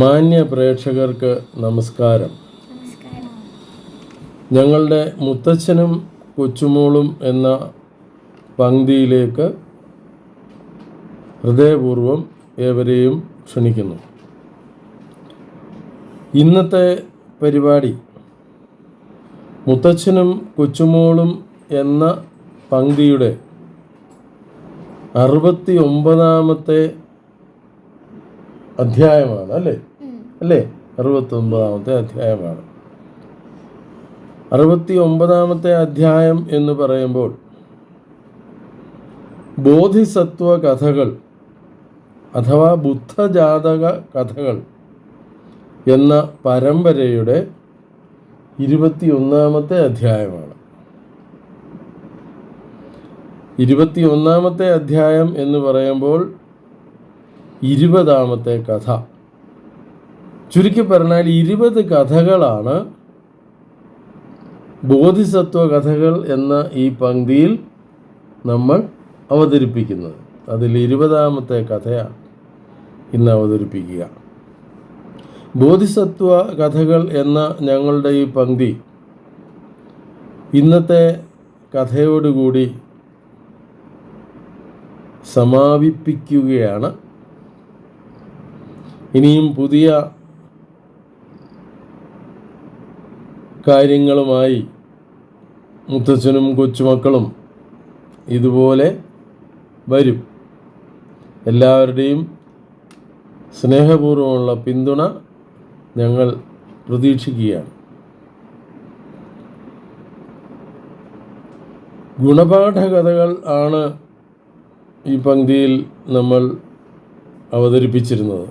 മാന്യ പ്രേക്ഷകർക്ക് നമസ്കാരം. ഞങ്ങളുടെ മുത്തച്ഛനും കൊച്ചുമോളും എന്ന പങ്ക്തിയിലേക്ക് ഹൃദയപൂർവം ഏവരെയും ക്ഷണിക്കുന്നു. ഇന്നത്തെ പരിപാടി മുത്തച്ഛനും കൊച്ചുമോളും എന്ന പങ്ക്തിയുടെ അറുപത്തി ഒമ്പതാമത്തെ അധ്യായമാണ് അല്ലേ? അല്ലേ? അറുപത്തി ഒമ്പതാമത്തെ അധ്യായമാണ്. അറുപത്തി ഒമ്പതാമത്തെ അധ്യായം എന്ന് പറയുമ്പോൾ ബോധിസത്വ കഥകൾ അഥവാ ബുദ്ധജാതക കഥകൾ എന്ന പരമ്പരയുടെ ഇരുപത്തിയൊന്നാമത്തെ അധ്യായമാണ്. ഇരുപത്തിയൊന്നാമത്തെ അധ്യായം എന്ന് പറയുമ്പോൾ ഇരുപതാമത്തെ കഥ. ചുരുക്കി പറഞ്ഞാൽ ഇരുപത് കഥകളാണ് ബോധിസത്വ കഥകൾ എന്ന ഈ പങ്ക്തിയിൽ നമ്മൾ അവതരിപ്പിക്കുന്നത്. അതിൽ ഇരുപതാമത്തെ കഥയാണ് ഇന്ന് അവതരിപ്പിക്കുക. ബോധിസത്വ കഥകൾ എന്ന ഞങ്ങളുടെ ഈ പങ്ക്തി ഇന്നത്തെ കഥയോടുകൂടി സമാപിപ്പിക്കുകയാണ്. ഇനിയും പുതിയ കാര്യങ്ങളുമായി മുത്തച്ഛനും കൊച്ചുമക്കളും ഇതുപോലെ വരും. എല്ലാവരുടെയും സ്നേഹപൂർവമുള്ള പിന്തുണ ഞങ്ങൾ പ്രതീക്ഷിക്കുകയാണ്. ഗുണപാഠ കഥകൾ ആണ് ഈ പങ്ക്തിയിൽ നമ്മൾ അവതരിപ്പിച്ചിരുന്നത്.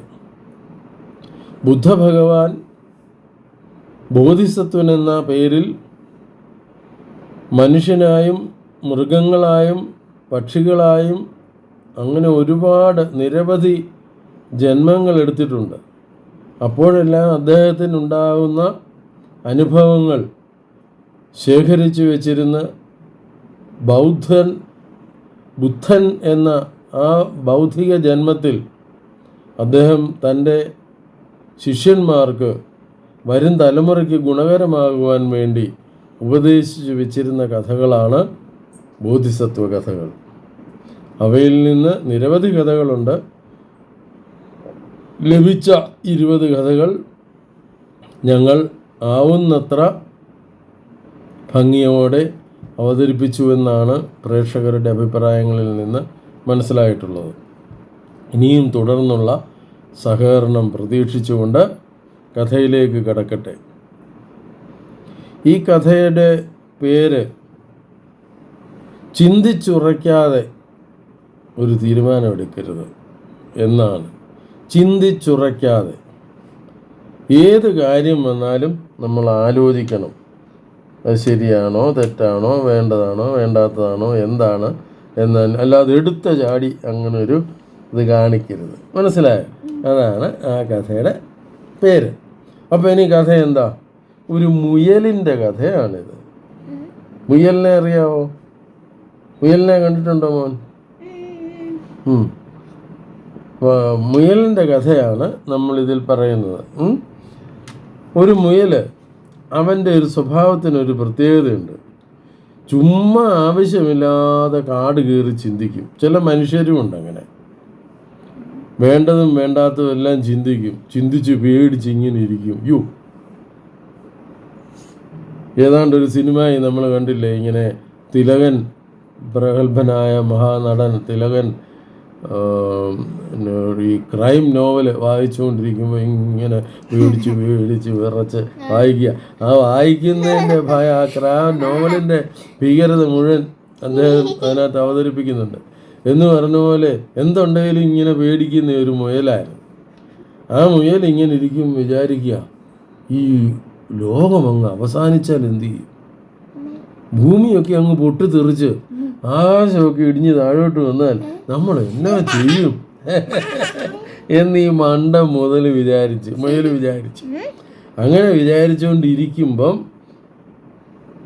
ബുദ്ധഭഗവാൻ ബോധിസത്വൻ എന്ന പേരിൽ മനുഷ്യനായും മൃഗങ്ങളായും പക്ഷികളായും അങ്ങനെ ഒരുപാട് നിരവധി ജന്മങ്ങൾ എടുത്തിട്ടുണ്ട്. അപ്പോഴെല്ലാം അദ്ദേഹത്തിനുണ്ടാകുന്ന അനുഭവങ്ങൾ ശേഖരിച്ചു വച്ചിരുന്ന് ബൗദ്ധൻ ബുദ്ധൻ എന്ന ആ ബൗദ്ധിക ജന്മത്തിൽ അദ്ദേഹം തന്റെ ശിഷ്യന്മാർക്ക് വരും തലമുറയ്ക്ക് ഗുണകരമാകുവാൻ വേണ്ടി ഉപദേശിച്ചു വെച്ചിരുന്ന കഥകളാണ് ബോധിസത്വ കഥകൾ. അവയിൽ നിന്ന് നിരവധി കഥകളുണ്ട്. ലഭിച്ച ഇരുപത് കഥകൾ ഞങ്ങൾ ആവുന്നത്ര ഭംഗിയോടെ അവതരിപ്പിച്ചുവെന്നാണ് പ്രേക്ഷകരുടെ അഭിപ്രായങ്ങളിൽ നിന്ന് മനസ്സിലായിട്ടുള്ളത്. ഇനിയും തുടർന്നുള്ള സഹകരണം പ്രതീക്ഷിച്ചുകൊണ്ട് കഥയിലേക്ക് കടക്കട്ടെ. ഈ കഥയുടെ പേര് ചിന്തിച്ചുറയ്ക്കാതെ ഒരു തീരുമാനം എടുക്കരുത് എന്നാണ്. ചിന്തിച്ചുറയ്ക്കാതെ ഏത് കാര്യം വന്നാലും നമ്മൾ ആലോചിക്കണം. അത് ശരിയാണോ തെറ്റാണോ വേണ്ടതാണോ വേണ്ടാത്തതാണോ എന്താണ് എന്ന അല്ലാതെ എടുത്ത ചാടി അങ്ങനെ ഒരു ഇത് കാണിക്കരുത്. മനസ്സിലായോ? അതാണ് ആ കഥയുടെ പേര്. അപ്പോൾ ഇനി കഥ എന്താ? ഒരു മുയലിന്റെ കഥയാണിത്. മുയലിനെ അറിയാവോ? മുയലിനെ കണ്ടിട്ടുണ്ടോ മോൻ? മുയലിന്റെ കഥയാണ് നമ്മളിതിൽ പറയുന്നത്. ഒരു മുയൽ അവന്റെ ഒരു സ്വഭാവത്തിന് ഒരു പ്രത്യേകതയുണ്ട്. ചുമ്മാ ആവശ്യമില്ലാതെ കാട് കയറി ചിന്തിക്കും. ചില മനുഷ്യരും ഉണ്ട് അങ്ങനെ. വേണ്ടതും വേണ്ടാത്തതും എല്ലാം ചിന്തിക്കും. ചിന്തിച്ച് പേടിച്ച് ഇങ്ങനെ ഇരിക്കും. യു ഏതാണ്ട് ഒരു സിനിമയായി നമ്മൾ കണ്ടില്ലേ? ഇങ്ങനെ തിലകൻ പ്രഗത്ഭനായ മഹാനടൻ തിലകൻ ഈ ക്രൈം നോവൽ വായിച്ചുകൊണ്ടിരിക്കുമ്പോൾ ഇങ്ങനെ പേടിച്ച് പേടിച്ച് വിറച്ച് വായിക്കുക. ആ വായിക്കുന്നതിന്റെ ഭയ ആ ക്രൈം നോവലിന്റെ ഭീകരത മുഴുവൻ അദ്ദേഹം അതിനകത്ത് അവതരിപ്പിക്കുന്നുണ്ട്. എന്ന് പറഞ്ഞ പോലെ എന്തുണ്ടെങ്കിലും ഇങ്ങനെ പേടിക്കുന്ന ഒരു മുയലായിരുന്നു ആ മുയൽ ഇങ്ങനെ ഇരിക്കും വിചാരിക്കുക. ഈ ലോകം അങ്ങ് അവസാനിച്ചാൽ എന്ത് ചെയ്യും? ഭൂമിയൊക്കെ അങ്ങ് പൊട്ടിത്തെറിച്ച് ആകാശമൊക്കെ ഇടിഞ്ഞ് താഴോട്ട് വന്നാൽ നമ്മൾ എന്നാ ചെയ്യും? എന്ന് ഈ മണ്ട മുതൽ വിചാരിച്ച് മുയൽ വിചാരിച്ച്. അങ്ങനെ വിചാരിച്ചുകൊണ്ടിരിക്കുമ്പം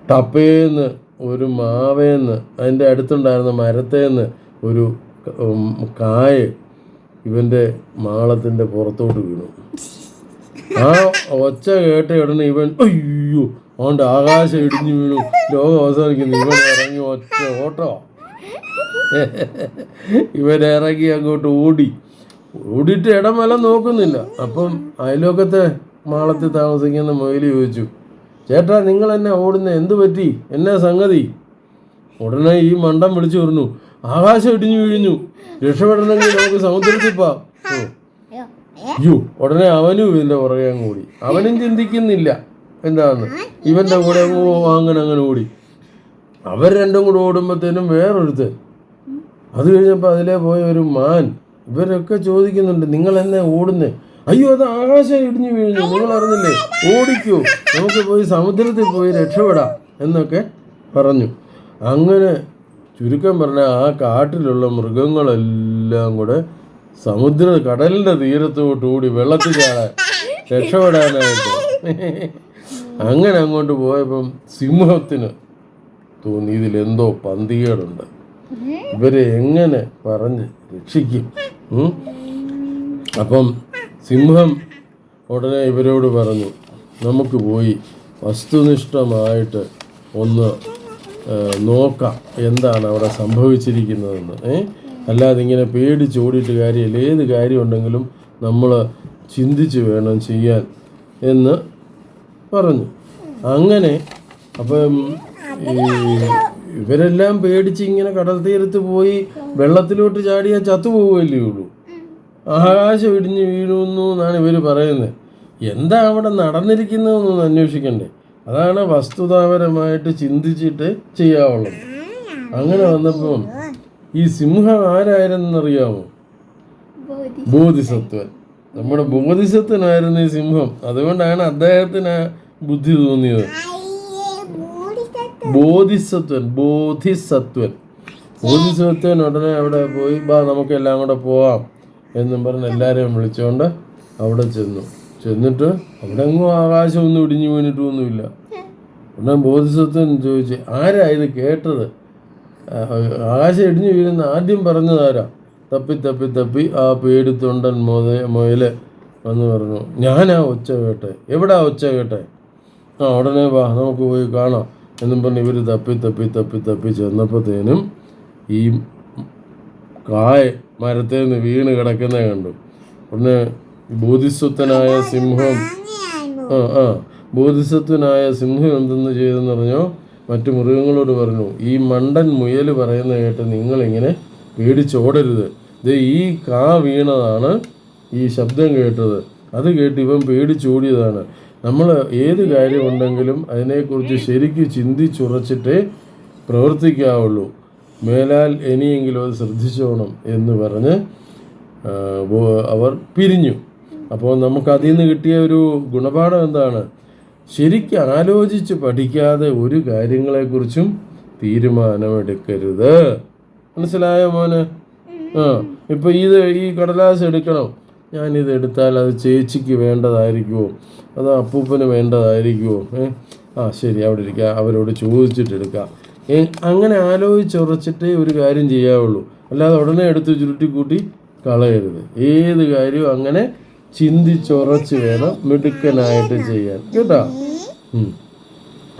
ടപ്പേന്ന് ഒരു മാവേന്ന് അതിന്റെ അടുത്തുണ്ടായിരുന്ന മരത്തേന്ന് ഒരു കായ ഇവന്റെ മാളത്തിന്റെ പുറത്തോട്ട് വീണു. ആ ഒച്ച കേട്ട ഉടനെ ഇവൻ അയ്യോ അതുകൊണ്ട് ആകാശം ഇടിഞ്ഞു വീണു. ലോകം അവസാനിക്കുന്നു. ഇവൻ ഇറങ്ങി ഒച്ച ഓട്ടോ. ഇവൻ ഇറങ്ങി അങ്ങോട്ട് ഓടി. ഓടിയിട്ട് ഇടമല നോക്കുന്നില്ല. അപ്പം അയലോക്കത്തെ മാളത്തിൽ താമസിക്കുന്ന മൊയിൽ ചോദിച്ചു ചേട്ടാ നിങ്ങൾ എന്നെ ഓടുന്ന എന്ത് പറ്റി? എന്നാ സംഗതി? ഉടനെ ഈ മണ്ടം വിളിച്ചു പറഞ്ഞു ആകാശം ഇടിഞ്ഞു വീഴിഞ്ഞു രക്ഷപ്പെടണമെങ്കിൽ നമുക്ക് സമുദ്രത്തിൽ പോവാം ഉടനെ അവനും ഇതിന്റെ പുറകെ അങ്ങ് ഓടി. അവനും ചിന്തിക്കുന്നില്ല എന്താന്ന്. ഇവന്റെ കൂടെ അങ്ങ് വാങ്ങണം അങ്ങനെ അങ്ങനെ ഓടി. അവർ രണ്ടും കൂടെ ഓടുമ്പോഴത്തേനും വേറൊരുത്തൻ അത് കഴിഞ്ഞപ്പോൾ അതിലെ പോയ ഒരു മാൻ. ഇവരൊക്കെ ചോദിക്കുന്നുണ്ട് നിങ്ങൾ എന്നെ ഓടുന്നേ? അയ്യോ അത് ആകാശം ഇടിഞ്ഞു വീഴുന്നു. നിങ്ങൾ അറിഞ്ഞില്ലേ? ഓടിക്കൂ. നമുക്ക് പോയി സമുദ്രത്തിൽ പോയി രക്ഷപ്പെടാം. എന്നൊക്കെ പറഞ്ഞു. അങ്ങനെ ചുരുക്കം പറഞ്ഞാൽ ആ കാട്ടിലുള്ള മൃഗങ്ങളെല്ലാം കൂടെ സമുദ്ര കടലിന്റെ തീരത്തോട്ട് കൂടി വെള്ളത്തിൽ ചാടാൻ രക്ഷപ്പെടാനായിട്ട്. അങ്ങനെ അങ്ങോട്ട് പോയപ്പം സിംഹത്തിന് തോന്നി എന്തോ പന്തികേടുണ്ട്. ഇവരെ എങ്ങനെ പറഞ്ഞ് രക്ഷിക്കും? അപ്പം സിംഹം ഉടനെ ഇവരോട് പറഞ്ഞു നമുക്ക് പോയി വസ്തുനിഷ്ഠമായിട്ട് ഒന്ന് നോക്കാം എന്താണ് അവിടെ സംഭവിച്ചിരിക്കുന്നതെന്ന്. ഏ? അല്ലാതെ ഇങ്ങനെ പേടിച്ചോടിയിട്ട് കാര്യമില്ല. ഏത് കാര്യമുണ്ടെങ്കിലും നമ്മൾ ചിന്തിച്ച് വേണം ചെയ്യാൻ എന്ന് പറഞ്ഞു. അങ്ങനെ അപ്പം ഇവരെല്ലാം പേടിച്ച് ഇങ്ങനെ കടൽ തീരത്ത് പോയി വെള്ളത്തിലോട്ട് ചാടിയാൽ ചത്തുപോവുകയല്ലേ ഉള്ളൂ. ആകാശം ഇടിഞ്ഞ് വീഴുന്നു എന്നാണ് ഇവർ പറയുന്നത്. എന്താ അവിടെ നടന്നിരിക്കുന്നതെന്നൊന്ന് അന്വേഷിക്കണ്ടേ? അതാണ് വസ്തുതാപരമായിട്ട് ചിന്തിച്ചിട്ട് ചെയ്യാവുള്ളത്. അങ്ങനെ വന്നപ്പോൾ ഈ സിംഹം ആരായിരുന്നറിയാമോ? ബോധി ബോധിസത്വൻ. നമ്മുടെ ബോധിസത്വനായിരുന്നു ഈ സിംഹം. അതുകൊണ്ടാണ് അദ്ദേഹത്തിന് ബുദ്ധി തോന്നിയത്. ബോധിസത്വൻ ബോധിസത്വൻ. ബോധിസത്വൻ ഉടനെ അവിടെ പോയി ബാ നമുക്ക് എല്ലാം കൂടെ പോവാം എന്നും പറഞ്ഞ് എല്ലാവരെയും വിളിച്ചുകൊണ്ട് അവിടെ ചെന്നു. ചെന്നിട്ട് അവിടെ എങ്ങും ആകാശമൊന്നും ഇടിഞ്ഞു വീണിട്ടൊന്നുമില്ല ഉടനെ ബോധിസത്വൻ ചോദിച്ചു ആരാ ഇത് കേട്ടത്? ആകാശം ഇടിഞ്ഞു വീഴുന്ന ആദ്യം പറഞ്ഞതാരാ തപ്പി തപ്പി തപ്പി ആ പേടിത്തൊണ്ടൻ മുത മുയൽ വന്ന് പറഞ്ഞു. ഞാനാ ഒച്ച കേട്ടെ. എവിടാ ഒച്ച കേട്ടെ? ആ ഉടനെ വാ നമുക്ക് പോയി കാണാം എന്നും പറഞ്ഞ് ഇവർ തപ്പി തപ്പി തപ്പി തപ്പി ചെന്നപ്പോഴത്തേനും ഈ കായ മരത്തിൽ നിന്ന് വീണ് കിടക്കുന്നത് കണ്ടു. ഉടനെ ബോധിസ്വത്തനായ സിംഹം. ആ ആ. ബോധിസത്വനായ സിംഹം എന്തെന്ന് ചെയ്തെന്ന് പറഞ്ഞോ? മറ്റു മൃഗങ്ങളോട് പറഞ്ഞു ഈ മണ്ടൻ മുയൽ പറയുന്ന കേട്ട് നിങ്ങളിങ്ങനെ പേടിച്ചോടരുത്. ഇത് ഈ കാ വീണതാണ് ഈ ശബ്ദം കേട്ടത്. അത് കേട്ട് ഇവൻ പേടിച്ചോടിയതാണ്. നമ്മൾ ഏത് കാര്യമുണ്ടെങ്കിലും അതിനെക്കുറിച്ച് ശരിക്കും ചിന്തിച്ചുറച്ചിട്ടേ പ്രവർത്തിക്കാവുള്ളൂ. മേലാൽ ഇനിയെങ്കിലും അത് ശ്രദ്ധിച്ചോണം എന്ന് പറഞ്ഞ് അവർ പിരിഞ്ഞു. അപ്പോൾ നമുക്ക് അതിൽ നിന്ന് കിട്ടിയ ഒരു ഗുണപാഠം എന്താണ്? ശരിക്കും ആലോചിച്ച് പഠിക്കാതെ ഒരു കാര്യങ്ങളെക്കുറിച്ചും തീരുമാനമെടുക്കരുത്. മനസ്സിലായോ മോന്? ആ ഇപ്പം ഇത് ഈ കടലാസ് എടുക്കണം. ഞാനിത് എടുത്താൽ അത് ചേച്ചിക്ക് വേണ്ടതായിരിക്കുമോ അത് അപ്പൂപ്പന് വേണ്ടതായിരിക്കുമോ ഏ ആ ശരി അവിടെ ഇരിക്കുക അവരോട് ചോദിച്ചിട്ട് എടുക്കാം. ഏ അങ്ങനെ ആലോചിച്ചുറച്ചിട്ടേ ഒരു കാര്യം ചെയ്യാവുള്ളൂ. അല്ലാതെ ഉടനെ എടുത്ത് ചുരുട്ടിക്കൂട്ടി കളയരുത്. ഏത് കാര്യവും അങ്ങനെ ചിന്തിച്ചുറച്ച് വേണം മിടുക്കനായിട്ട് ചെയ്യാൻ. കേട്ടോ.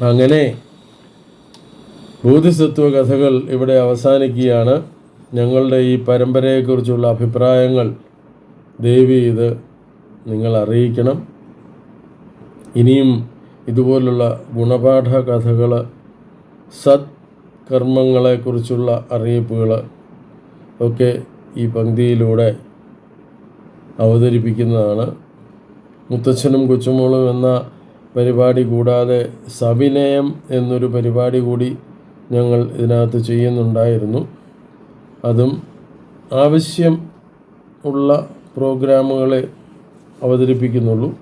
അങ്ങനെ ബോധിസത്വ കഥകൾ ഇവിടെ അവസാനിക്കുകയാണ്. ഞങ്ങളുടെ ഈ പരമ്പരയെക്കുറിച്ചുള്ള അഭിപ്രായങ്ങൾ ദേവി ഇത് നിങ്ങൾ അറിയിക്കണം. ഇനിയും ഇതുപോലുള്ള ഗുണപാഠ കഥകൾ സത്കർമ്മങ്ങളെക്കുറിച്ചുള്ള അറിയിപ്പുകൾ ഒക്കെ ഈ പങ്ക്തിയിലൂടെ അവതരിപ്പിക്കുന്നതാണ്. മുത്തച്ഛനും കൊച്ചുമോളും എന്ന പരിപാടി കൂടാതെ സവിനയം എന്നൊരു പരിപാടി കൂടി ഞങ്ങൾ ഇതിനകത്ത് ചെയ്യുന്നുണ്ടായിരുന്നു. അതും ആവശ്യം ഉള്ള പ്രോഗ്രാമുകളെ അവതരിപ്പിക്കുന്നുള്ളൂ.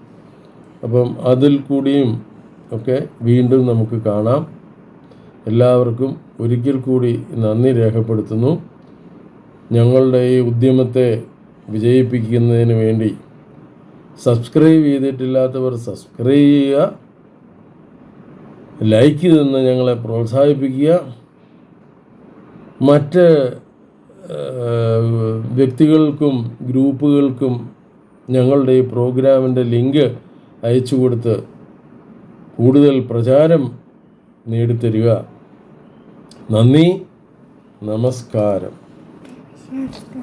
അപ്പം അതിൽ കൂടിയും ഒക്കെ വീണ്ടും നമുക്ക് കാണാം. എല്ലാവർക്കും ഒരിക്കൽ കൂടി നന്ദി രേഖപ്പെടുത്തുന്നു. ഞങ്ങളുടെ ഈ ഉദ്യമത്തെ വിജയിപ്പിക്കുന്നതിന് വേണ്ടി. സബ്സ്ക്രൈബ് ചെയ്തിട്ടില്ലാത്തവർ സബ്സ്ക്രൈബ് ചെയ്യുക. ലൈക്ക് തന്ന് ഞങ്ങളെ പ്രോത്സാഹിപ്പിക്കുക. മറ്റ് വ്യക്തികൾക്കും ഗ്രൂപ്പുകൾക്കും ഞങ്ങളുടെ ഈ പ്രോഗ്രാമിന്റെ ലിങ്ക് അയച്ചു കൊടുത്ത് കൂടുതൽ പ്രചാരം നേടിത്തരിക. നന്ദി. നമസ്കാരം. നമസ്കാരം